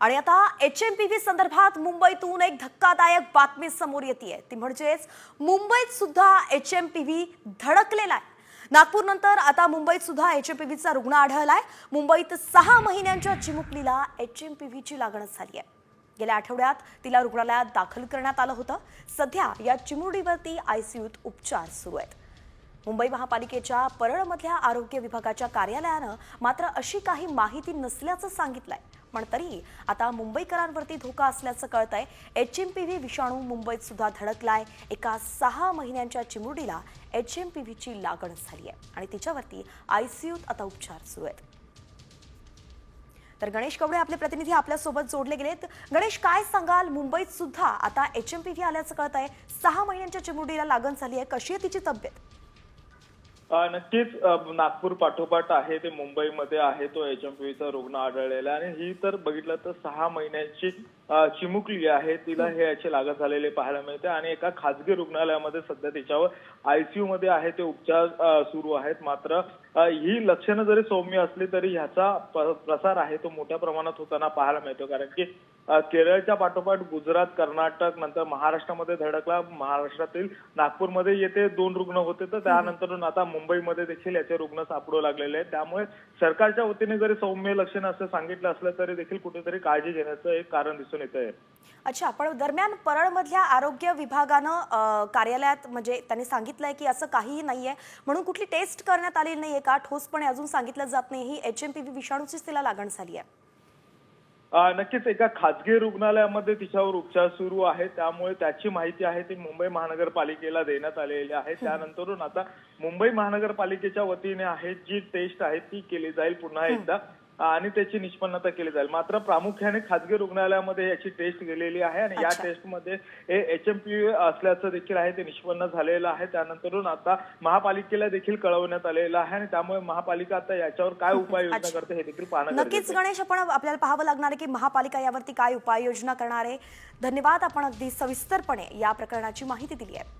आणि आता H M P V संदर्भात मुंबईतून एक धक्कादायक बातमी समोर येते ती म्हणजेच मुंबईत सुद्धा एच एम पी व्ही धडकलेला आहे. नागपूरनंतर आता मुंबईत सुद्धा एच एम पी व्हीचा रुग्ण आढळलाय. मुंबईत सहा महिन्यांच्या चिमुकलीला एच एम पी व्हीची लागणच झाली आहे. गेल्या आठवड्यात तिला रुग्णालयात दाखल करण्यात आलं होतं. सध्या या चिमुरडीवरती आयसीयूत उपचार सुरू आहेत. मुंबई महापालिकेच्या परळमधल्या आरोग्य विभागाच्या कार्यालयानं मात्र अशी काही माहिती नसल्याचं सांगितलंय. पण तरी आता मुंबईकरांवरती धोका असल्याचं कळतंय. एच एम पी व्ही विषाणू मुंबईत सुद्धा धडकलाय. एका सहा महिन्यांच्या चिमुरडीला एच एम पी व्हीची लागण झाली आहे. आणि तिच्यावरती आयसीयूत आता उपचार सुरू आहेत. तर गणेश कवडे आपले प्रतिनिधी आपल्यासोबत जोडले गेलेत. गणेश काय सांगाल? मुंबईत सुद्धा आता एच एम पी व्ही आल्याचं कळत आहे सहा महिन्यांच्या चिमुरडीला लागण झाली आहे. कशी आहे तिची तब्येत? नक्कीच नागपूर पाठोपाठ आहे ते मुंबईमध्ये आहे तो एच एम चा रुग्ण आढळलेला आणि ही तर बघितलं तर सहा महिन्यांची चिमुकली आहे. तिला हे याची लागत झालेले पाहायला मिळते. आणि एका खाजगी रुग्णालयामध्ये सध्या तिच्यावर आयसीयू मध्ये आहे ते उपचार सुरू आहेत. मात्र ही लक्षणं जरी सौम्य असली तरी ह्याचा प्रसार आहे तो मोठ्या प्रमाणात होताना पाहायला मिळतो. कारण की केरळच्या पाठोपाठ गुजरात कर्नाटक नंतर महाराष्ट्रामध्ये धडकला. महाराष्ट्रातील नागपूरमध्ये येथे दोन रुग्ण होते. तर त्यानंतर आता मुंबईमध्ये देखील याचे रुग्ण सापडू लागलेले आहेत. त्यामुळे सरकारच्या वतीने जरी सौम्य लक्षणं असं सांगितलं असलं तरी देखील कुठेतरी काळजी घेण्याचं एक कारण दिसून येत आहे अच्छा पण दरम्यान परळमधल्या आरोग्य विभागानं कार्यालयात म्हणजे त्यांनी सांगितलंय की असं काहीही नाहीये. म्हणून कुठली टेस्ट करण्यात आलेली नाहीये का? ठोसपणे अजून सांगितलं जात नाही. ही एच एम पी व्ही विषाणूचीच तिला लागण झाली आहे नक्कीच एका खाजगी रुग्णालयामध्ये तिच्यावर उपचार सुरू आहे त्यामुळे त्याची माहिती आहे ती मुंबई महानगरपालिकेला देण्यात आलेली आहे. त्यानंतरून आता मुंबई महानगरपालिकेच्या वतीने आहे जी टेस्ट आहे ती केली जाईल पुन्हा एकदा. आणि त्याची निष्पन्नता केली जाईल मात्र प्रामुख्याने खाजगी रुग्णालयामध्ये याची टेस्ट गेलेली आहे आणि या. टेस्टमध्ये एच एम पी असल्याचं देखील आहे ते निष्पन्न झालेलं आहे त्यानंतरून आता महापालिकेला देखील कळवण्यात आलेलं आहे आणि त्यामुळे महापालिका आता याच्यावर काय उपाययोजना. करते हे देखील पाहणं नक्कीच. गणेश आपण आपल्याला पाहावं लागणार आहे की महापालिका यावरती काय उपाययोजना करणार आहे धन्यवाद आपण अगदी सविस्तरपणे या प्रकरणाची माहिती दिली आहे